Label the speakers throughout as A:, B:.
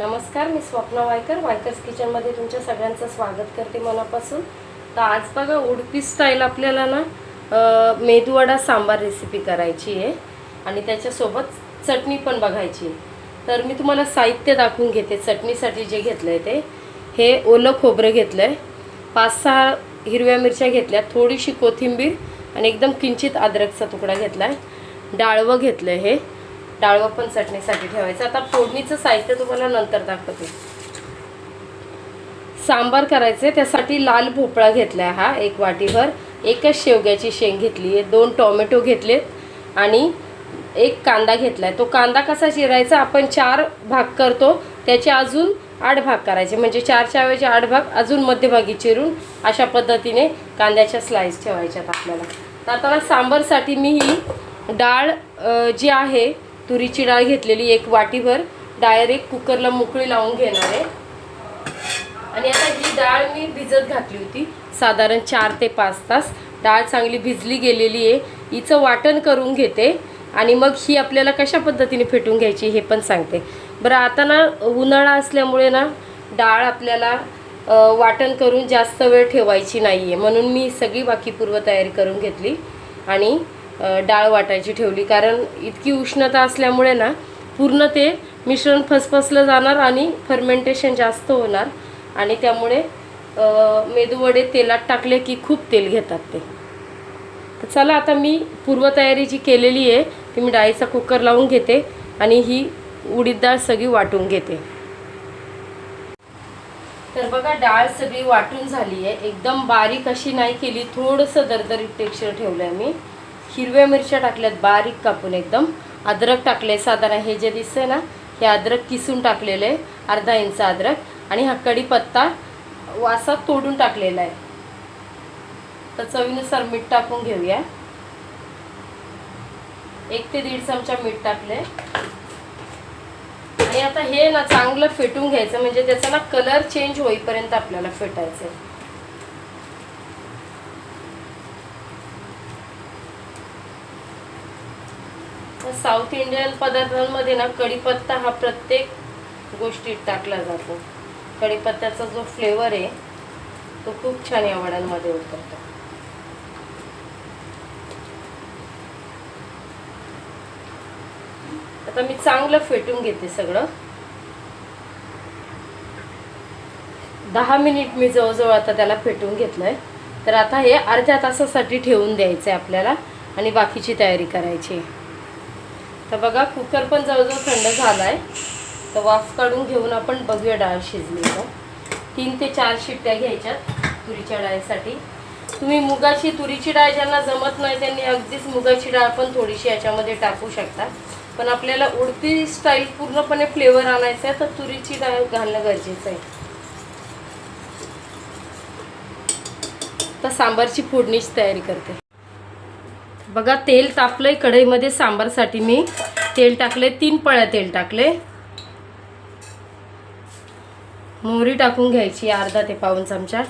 A: नमस्कार मी स्वप्ना वायकर. वायकर्स किचनमध्ये तुमच्या सगळ्यांचं स्वागत करते मनापासून. तर आज बघा उडपी स्टाईल आपल्याला ना मेदूवडा सांबार रेसिपी करायची आहे. आणि त्याच्यासोबत चटणी पण बघायची आहे. तर मी तुम्हाला साहित्य दाखवून घेते. चटणीसाठी जे घेतलं आहे ते. हे ओलं खोबरं घेतलं आहे पाच सहा हिरव्या मिरच्या घेतल्या. थोडीशी कोथिंबीर आणि एकदम किंचित अद्रकचा तुकडा घेतला आहे डाळवं घेतलं आहे हे. डाळवं पण चटणीसाठी ठेवायचं. आता फोडणीचं साहित्य तुम्हाला नंतर दाखवते. सांबार करायचे त्यासाठी लाल भोपळा घेतला आहे हा एक वाटीभर. एकच शेवग्याची शेंग घेतली आहे दोन टोमॅटो घेतलेत आणि एक कांदा घेतला आहे तो कांदा कसा चिरायचा आपण चार भाग करतो त्याचे अजून आठ भाग करायचे. म्हणजे चारच्या ऐवजी आठ भाग अजून मध्यभागी चिरून अशा पद्धतीने कांद्याच्या स्लाईस ठेवायच्यात आपल्याला. तर आता सांबारसाठी मी ही डाळ जी आहे तुरीची डाळ घेतलेली एक वाटीभर. डायरेक्ट कुकरला मोकळी लावून घेणार आहे. आणि आता ही डाळ मी भिजत घातली होती. साधारण चार ते पाच तास. डाळ चांगली भिजली गेलेली आहे. हिचं वाटण करून घेते. आणि मग ही आपल्याला कशा पद्धतीने फेटून घ्यायची हे पण सांगते. बरं आता ना उन्हाळा असल्यामुळे ना डाळ आपल्याला वाटण करून जास्त वेळ ठेवायची नाही आहे म्हणून मी सगळी बाकी पूर्वतयारी करून घेतली. आणि डाळ वाटायची ठेवली. कारण इतकी उष्णता असल्यामुळे ना पूर्ण ते मिश्रण फसफसलं जाणार आणि फर्मेंटेशन जास्त होणार. आणि त्यामुळे मेदूवडे तेलात टाकले की खूप तेल घेतात ते. तर चला आता मी पूर्वतयारी जी केलेली आहे ती मी डाळीचा कुकर लावून घेते आणि ही उडीद डाळ सगळी वाटून घेते. तर बघा डाळ सगळी वाटून झाली आहे. एकदम बारीक अशी नाही केली थोडंसं दरदरीत टेक्स्चर ठेवलं आहे मी. हिरव्या मिरच्या टाकल्यात बारीक कापून एकदम. अद्रक टाकले साधारण हे जे दिसतंय ना हे अद्रक किसून टाकलेलं आहे अर्धा इंच अद्रक. आणि हा कढीपत्ता वासात तोडून टाकलेला आहे. तर चवीनुसार मीठ टाकून घेऊया. एक ते दीड चमचा मीठ टाकले आणि आता हे ना चांगलं फेटून घ्यायचं म्हणजे त्याचा ना कलर चेंज होईपर्यंत आपल्याला फेटायचं आहे साऊथ इंडियन पदार्थांमध्ये ना कढीपत्ता हा प्रत्येक गोष्टीत टाकला जातो. कढीपत्त्याचा जो फ्लेवर आहे तो खूप छान या वड्यांमध्ये उतरतो. आता मी चांगलं फेटून घेते सगळं. दहा मिनिट मी जवळजवळ आता त्याला फेटून घेतलंय. तर आता हे अर्ध्या तासासाठी ठेवून द्यायचं आहे आपल्याला आणि बाकीची तयारी करायची आहे. तर बघा कुकर पण जवळजवळ थंड झाला आहे तर वाफ काढून घेऊन आपण बघूया डाळ शिजली तीन ते चार शिट्ट्या घ्यायच्या तुरीच्या डाळीसाठी. तुम्ही मुगाची तुरीची डाळ ज्यांना जमत नाही त्यांनी अगदीच मुगाची डाळ पण थोडीशी याच्यामध्ये टाकू शकता. पण आपल्याला उडपी स्टाईल पूर्णपणे फ्लेवर आणायचा आहे तर तुरीची डाळ घालणं गरजेचं आहे. तर सांबारची फोडणीची तयारी करते. बघा तेल तापलंय कढईमध्ये सांबारसाठी मी. तेल टाकले तीन पळ्या तेल टाकले मोहरी टाकून घ्यायची अर्धा ते पाऊन चमचा.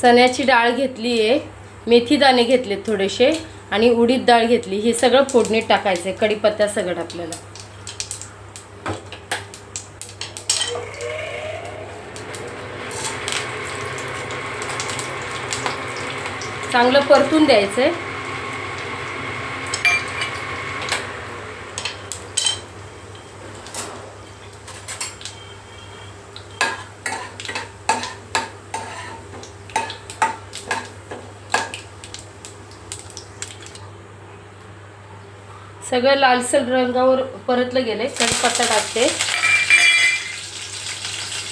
A: चण्याची डाळ घेतली आहे मेथी दाणे घेतले थोडेसे आणि उडीद डाळ घेतली हे सगळं फोडणीत टाकायचं आहे कढीपत्ता सगळं आपल्याला चांगलं परतून द्यायचं आहे सगळं लालसर रंगावर परतलं गेले पत्ता टाकते.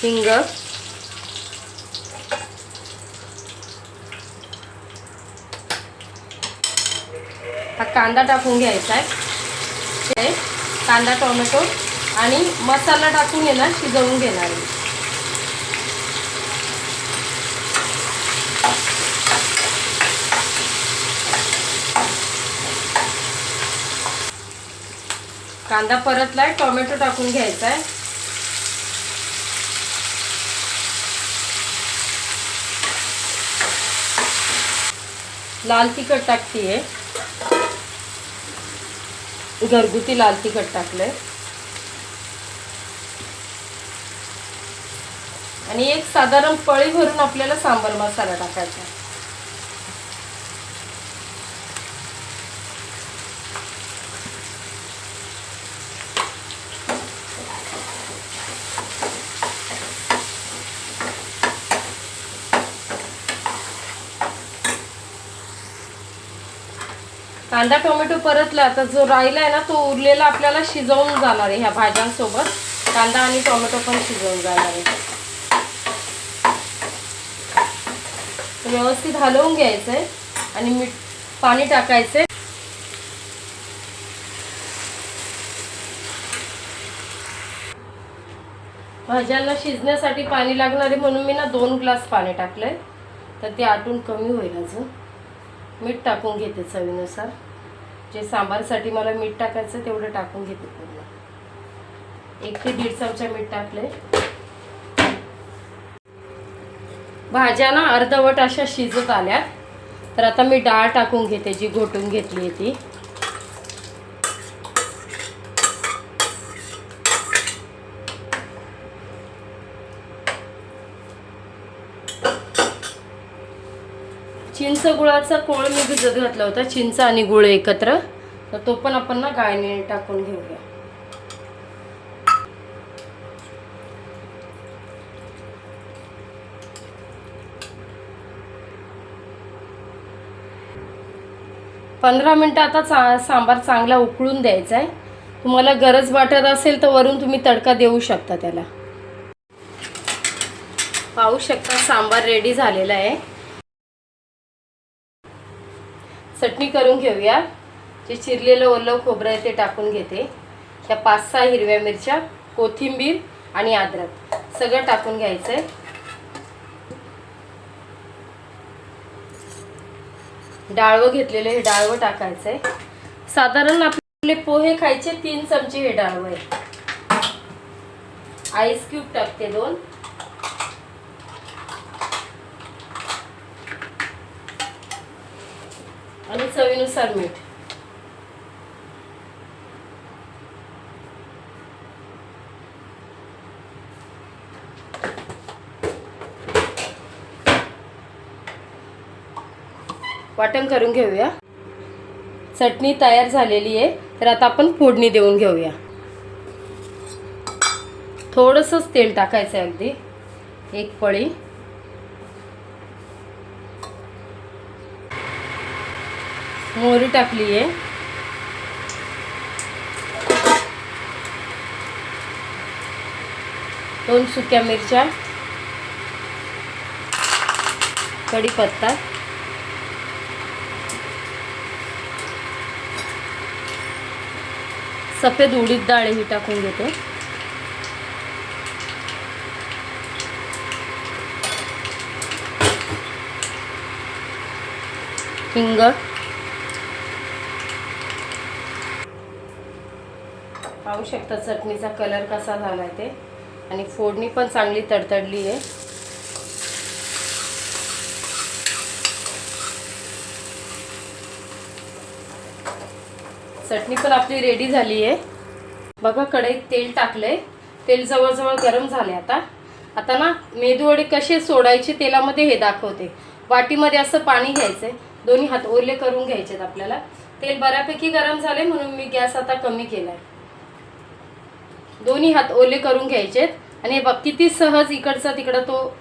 A: हिंग. हा कांदा टाकून घ्यायचा आहे. कांदा टोमॅटो आणि मसाला टाकून घेणार शिजवून घेणार आहे. कांदा परतलाय टोमॅटो टाकून घ्यायचा आहे. लाल तिखट टाकते घरगुती लाल तिखट टाकलंय. आणि एक साधारण पळी भरून आपल्याला सांबर मसाला टाकायचा कांदा टोमॅटो परतला तर जो राहिला आहे ना तो उरलेला आपल्याला शिजवून जाणार आहे ह्या भाज्यांसोबत. कांदा आणि टोमॅटो पण शिजवून जाणार आहे. व्यवस्थित हलवून घ्यायचं आहे आणि मीठ पाणी टाकायचं आहे भाज्यांना शिजण्यासाठी पाणी लागणार आहे म्हणून मी ना दोन ग्लास पाणी टाकलंय. तर ते आटून कमी होईल अजून. मीठ टाकून घेते चवीनुसार. जे सांबारसाठी मला मीठ टाकायचं तेवढं टाकून घेते पूर्ण. एक ते दीड चमचा मीठ टाकले भाज्या ना अर्धवट अशा शिजत आल्या तर आता मी डाळ टाकून घेते जी घोटून घेतली आहे ती. चिंच गुळाचा कोळ मी भिजत घातला होता चिंच आणि गुळ एकत्र. तर तो पण आपण ना गाळणी टाकून घेऊया. पंधरा मिनटं आता चा सांबार चांगला उकळून द्यायचा आहे तुम्हाला गरज वाटत असेल तर वरून तुम्ही तडका देऊ शकता त्याला. पाहू शकता सांबार रेडी झालेला आहे. चटणी करून घेऊया. जे चिरलेलं ओलं खोबरं आहे ते टाकून घेते. ह्या पाच सहा हिरव्या मिरच्या कोथिंबीर आणि अद्रक. सगळं टाकून घ्यायचं आहे डाळवं घेतलेलं हे डाळवं टाकायचं आहे साधारण आपले पोहे खायचे तीन चमचे हे डाळवं आहे. आईस क्यूब टाकते दोन. चवीनुसार मीठ. वाटण करून घेऊया. चटणी तयार झालेली आहे तर आता आपण फोडणी देऊन घेऊया. थोडंसंच तेल टाकायचं आहे अगदी. एक पळी. मोहरी टाकली आहे. दोन सुक्या मिरच्या. कढीपत्ता. सफेद उडीद डाळ ही टाकून घेते. हिंग. पाहू शकता चटणीचा कलर कसा झाला आहे ते. आणि फोडणी पण चांगली तडतडली आहे. चटणी पण आपली रेडी झाली आहे. बघा कढईत तेल टाकलंय. तेल जवळजवळ गरम झाले आता. आता ना मेदूवडे कसे सोडायचे तेलामध्ये हे दाखवते. वाटीमध्ये असं पाणी घ्यायचंय. दोन्ही हात ओले करून घ्यायचेत आपल्याला. तेल बऱ्यापैकी गरम झाले म्हणून मी गॅस आता कमी केलाय. दोन्ही हात ओले करून घ्यायचेत. आणि हे बघ किती सहज इकडचा तिकडं तो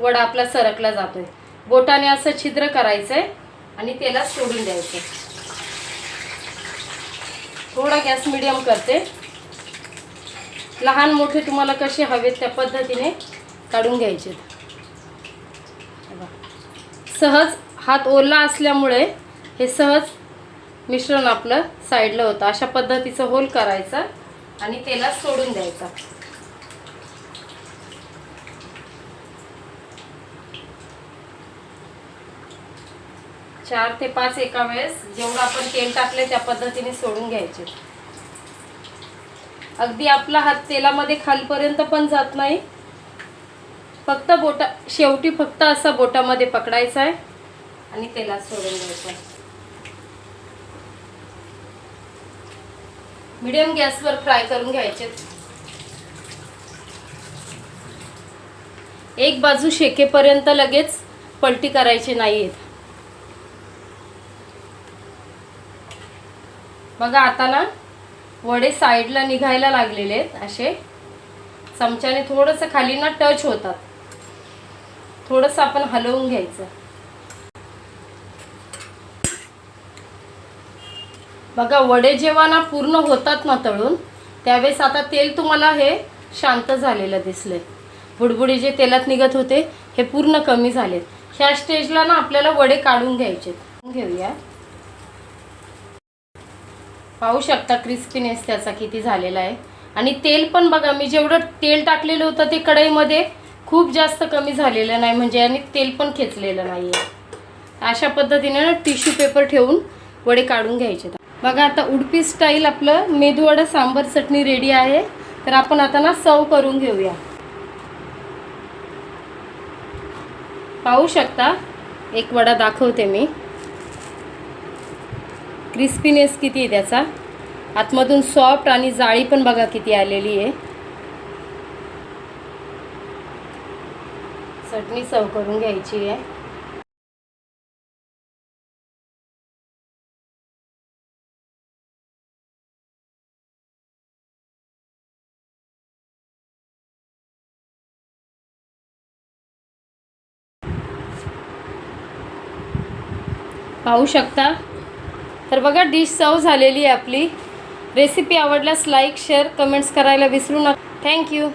A: वडा आपला सरकला जातोय. बोटाने असं छिद्र करायचंय आणि त्याला सोडून द्यायचं थोडा गॅस मिडियम करते. लहान मोठे तुम्हाला कसे हवेत त्या पद्धतीने काढून घ्यायचे. सहज हात ओला असल्यामुळे हे सहज मिश्रण आपलं साईडला होतं. अशा पद्धतीचं होल करायचा. आणि तेलात सोडून द्यायचा. चार ते पाच एका वेळेस जेवढं आपण तेल टाकले त्या पद्धतीने सोडून घ्यायचे. अगदी आपला हात तेलामध्ये खालपर्यंत पण जात नाही. फक्त बोटा शेवटी फक्त असा बोटामध्ये पकडायचा आहे आणि तेलात सोडून द्यायचं मिडियम गॅसवर फ्राय करून घ्यायचे. एक बाजू शेकेपर्यंत लगेच पलटी करायची आहेत बघा आता ना वडे साईडला निघायला लागलेले आहेत असे. चमच्याने थोडंसं खाली ना टच होतात. थोडंसं आपण हलवून घ्यायचं. बघा वडे जेव्हा ना पूर्ण होतात ना तळून त्यावेळेस आता तेल तुम्हाला हे शांत झालेलं दिसले बुडबुडे जे तेलात निघत होते हे पूर्ण कमी झालेत. ह्या स्टेजला ना आपल्याला वडे काढून घ्यायचे घेऊया. पाहू शकता क्रिस्पीनेस त्याचा किती झालेला आहे. आणि तेल पण बघा मी जेवढं तेल टाकलेलं होतं ते कढईमध्ये खूप जास्त कमी झालेलं नाही म्हणजे आणि तेल पण खेचलेलं नाही आहे अशा पद्धतीने ना टिश्यू पेपर ठेवून वडे काढून घ्यायचे बघा आता उडपी स्टाईल आपलं मेदूवडा सांबर चटणी रेडी आहे. तर आपण आता ना सर्व करून घेऊया. पाहू शकता? एक वडा दाखवते मी. क्रिस्पीनेस किती आहे त्याचा? आतमधून सॉफ्ट आणि जाळी पण बघा किती आलेली आहे. चटणी सर्व करून घ्यायची आहे. पाहू शकता. तर बघा डिश सव झालेली आहे आपली. रेसिपी आवडल्यास लाईक शेअर कमेंट्स करायला विसरू नका. थँक्यू